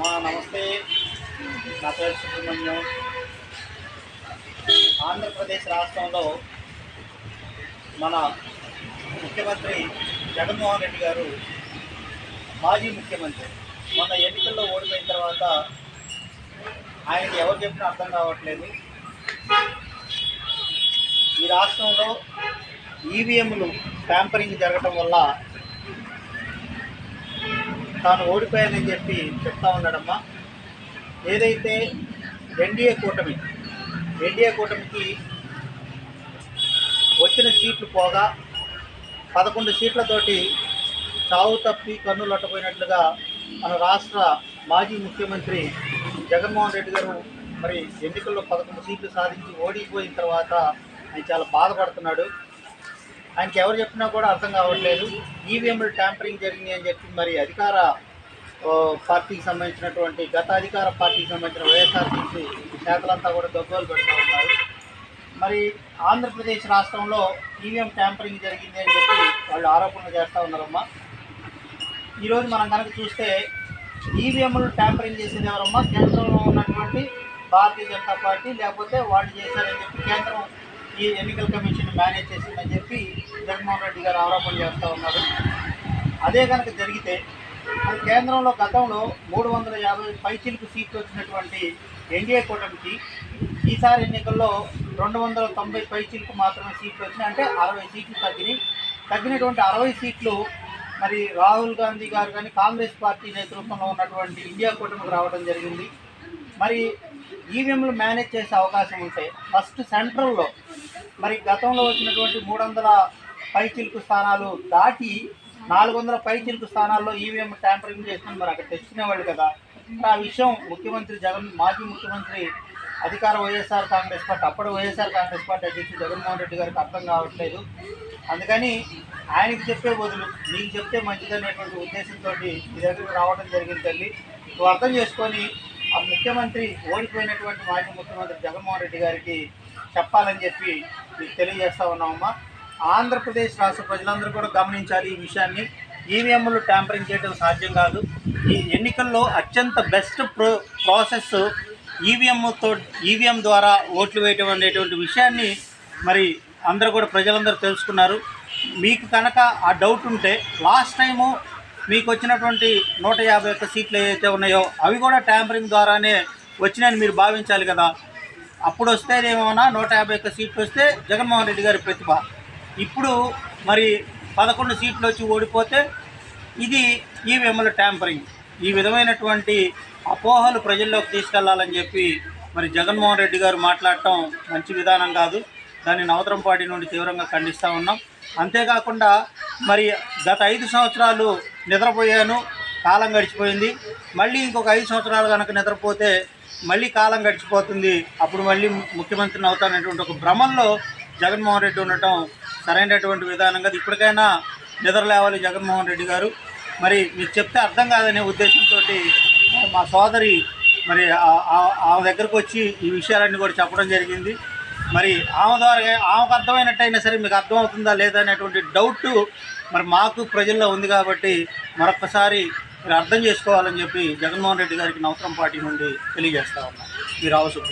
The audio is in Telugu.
మా నమస్తే. నా పేరు సుబ్రహ్మణ్యం. ఆంధ్రప్రదేశ్ రాష్ట్రంలో మన ముఖ్యమంత్రి జగన్మోహన్ రెడ్డి గారు మాజీ ముఖ్యమంత్రి. మొన్న ఎన్నికల్లో ఓడిపోయిన తర్వాత ఆయనకి ఎవరు చెప్పినా అర్థం కావట్లేదు. ఈ రాష్ట్రంలో ఈవీఎంలు ట్యాంపరింగ్ జరగటం వల్ల తాను ఓడిపోయానని చెప్పి చెప్తా ఉన్నాడమ్మా. ఏదైతే ఎన్డీఏ కూటమి ఎన్డీఏ కూటమికి వచ్చిన సీట్లు పోగా పదకొండు సీట్లతోటి చావు తప్పి కన్ను లొట్టపోయినట్లుగా మన రాష్ట్ర మాజీ ముఖ్యమంత్రి జగన్మోహన్ రెడ్డి గారు మరి ఎన్నికల్లో పదకొండు సీట్లు సాధించి ఓడిపోయిన తర్వాత ఆయన చాలా బాధపడుతున్నాడు. ఆయనకి ఎవరు చెప్పినా కూడా అర్థం కావట్లేదు. ఈవీఎంలు ట్యాంపరింగ్ జరిగింది అని చెప్పి మరి అధికార పార్టీకి సంబంధించినటువంటి గత అధికార పార్టీకి సంబంధించిన వైఎస్ఆర్సీపీ నేతలంతా కూడా దొబ్బలు పెడుతూ ఉన్నారు. మరి ఆంధ్రప్రదేశ్ రాష్ట్రంలో ఈవీఎం ట్యాంపరింగ్ జరిగింది అని చెప్పి వాళ్ళు ఆరోపణలు చేస్తూ ఉన్నారమ్మా. ఈరోజు మనం కనుక చూస్తే ఈవీఎంలు ట్యాంపరింగ్ చేసేది ఎవరమ్మా? కేంద్రంలో ఉన్నటువంటి భారతీయ జనతా పార్టీ లేకపోతే వాళ్ళు చేశారని చెప్పి కేంద్రం ఈ ఎన్నికల కమిషన్ మేనేజ్ చేసిందని చెప్పి జగన్మోహన్ రెడ్డి గారు ఆరోపణలు చేస్తూ ఉన్నారు. అదే కనుక జరిగితే మరి కేంద్రంలో గతంలో మూడు వందల యాభై పైచిలకు సీట్లు వచ్చినటువంటి ఎన్డీఏ కూటమికి ఈసారి ఎన్నికల్లో రెండు వందల తొంభై పైచిలకు మాత్రమే సీట్లు వచ్చినాయి. అంటే అరవై సీట్లు తగ్గినాయి. తగ్గినటువంటి అరవై సీట్లు మరి రాహుల్ గాంధీ గారు కానీ కాంగ్రెస్ పార్టీ నేతృత్వంలో ఉన్నటువంటి ఇండియా కూటమికి రావడం జరిగింది. మరి ఈవీఎంలు మేనేజ్ చేసే అవకాశం ఉంటే ఫస్ట్ సెంట్రల్లో మరి గతంలో వచ్చినటువంటి మూడు వందల పైచిలుకు స్థానాలు దాటి నాలుగు వందల పైచిలుకు స్థానాల్లో ఈవీఎం ట్యాంపరింగ్ చేసిన మరి అక్కడ తెచ్చుకునేవాళ్ళు కదా. ఆ విషయం ముఖ్యమంత్రి జగన్ మాజీ ముఖ్యమంత్రి అధికార వైఎస్ఆర్ కాంగ్రెస్ పార్టీ అప్పుడు వైఎస్ఆర్ కాంగ్రెస్ పార్టీ అధ్యక్షుడు జగన్మోహన్ రెడ్డి గారికి అర్థం కావట్లేదు. అందుకని ఆయనకి చెప్పే బదులు నీకు చెప్తే మంచిదనేటువంటి ఉద్దేశంతో మీ దగ్గరికి రావడం జరిగింది తల్లి నువ్వు అర్థం చేసుకొని ఆ ముఖ్యమంత్రి ఓడిపోయినటువంటి మాజీ ముఖ్యమంత్రి జగన్మోహన్ రెడ్డి గారికి చెప్పాలని చెప్పి మీకు తెలియజేస్తా ఉన్నామమ్మా. ఆంధ్రప్రదేశ్ రాష్ట్ర ప్రజలందరూ కూడా గమనించాలి ఈ విషయాన్ని. ఈవీఎంలు ట్యాంపరింగ్ చేయడం సాధ్యం కాదు. ఈ ఎన్నికల్లో అత్యంత బెస్ట్ ప్రో ప్రాసెస్ ఈవీఎంతో ఈవీఎం ద్వారా ఓట్లు వేయటం అనేటువంటి విషయాన్ని మరి అందరూ కూడా ప్రజలందరూ తెలుసుకున్నారు. మీకు కనుక ఆ డౌట్ ఉంటే లాస్ట్ టైము మీకు వచ్చినటువంటి నూట యాభై ఒక్క సీట్లు ఏవైతే ఉన్నాయో అవి కూడా ట్యాంపరింగ్ ద్వారానే వచ్చినాయని మీరు భావించాలి కదా. అప్పుడు వస్తేనేమోనా నూట యాభై ఒక్క సీట్లు వస్తే జగన్మోహన్ రెడ్డి గారి ప్రతిభ. ఇప్పుడు మరి పదకొండు సీట్లు వచ్చి ఓడిపోతే ఇది ఈవీఎంల ట్యాంపరింగ్. ఈ విధమైనటువంటి అపోహలు ప్రజల్లోకి తీసుకెళ్ళాలని చెప్పి మరి జగన్మోహన్ రెడ్డి గారు మాట్లాడటం మంచి విధానం కాదు. దాన్ని నవతరం పార్టీ నుండి తీవ్రంగా ఖండిస్తూ ఉన్నాం. అంతేకాకుండా మరి గత ఐదు సంవత్సరాలు నిద్రపోయాను కాలం గడిచిపోయింది. మళ్ళీ ఇంకొక ఐదు సంవత్సరాలు కనుక నిద్రపోతే మళ్ళీ కాలం గడిచిపోతుంది. అప్పుడు మళ్ళీ ముఖ్యమంత్రిని అవుతానటువంటి ఒక భ్రమంలో జగన్మోహన్ రెడ్డి ఉండటం సరైనటువంటి విధానం కాదు. ఇప్పటికైనా నిద్ర లేవాలి జగన్మోహన్ రెడ్డి గారు. మరి మీకు చెప్తే అర్థం కాదనే ఉద్దేశంతో మా సోదరి మరి ఆ- ఆ- ఆమె దగ్గరకు వచ్చి ఈ విషయాలన్నీ కూడా చెప్పడం జరిగింది. మరి ఆమె ద్వారా ఆమెకు అర్థమైనట్టయినా సరే మీకు అర్థమవుతుందా లేదా అనేటువంటి డౌట్ మరి మాకు ప్రజల్లో ఉంది కాబట్టి మరొకసారి మీరు అర్థం చేసుకోవాలని చెప్పి జగన్మోహన్ రెడ్డి గారికి నవసరం పార్టీ నుండి తెలియజేస్తా ఉన్నాం. మీరు అవసరం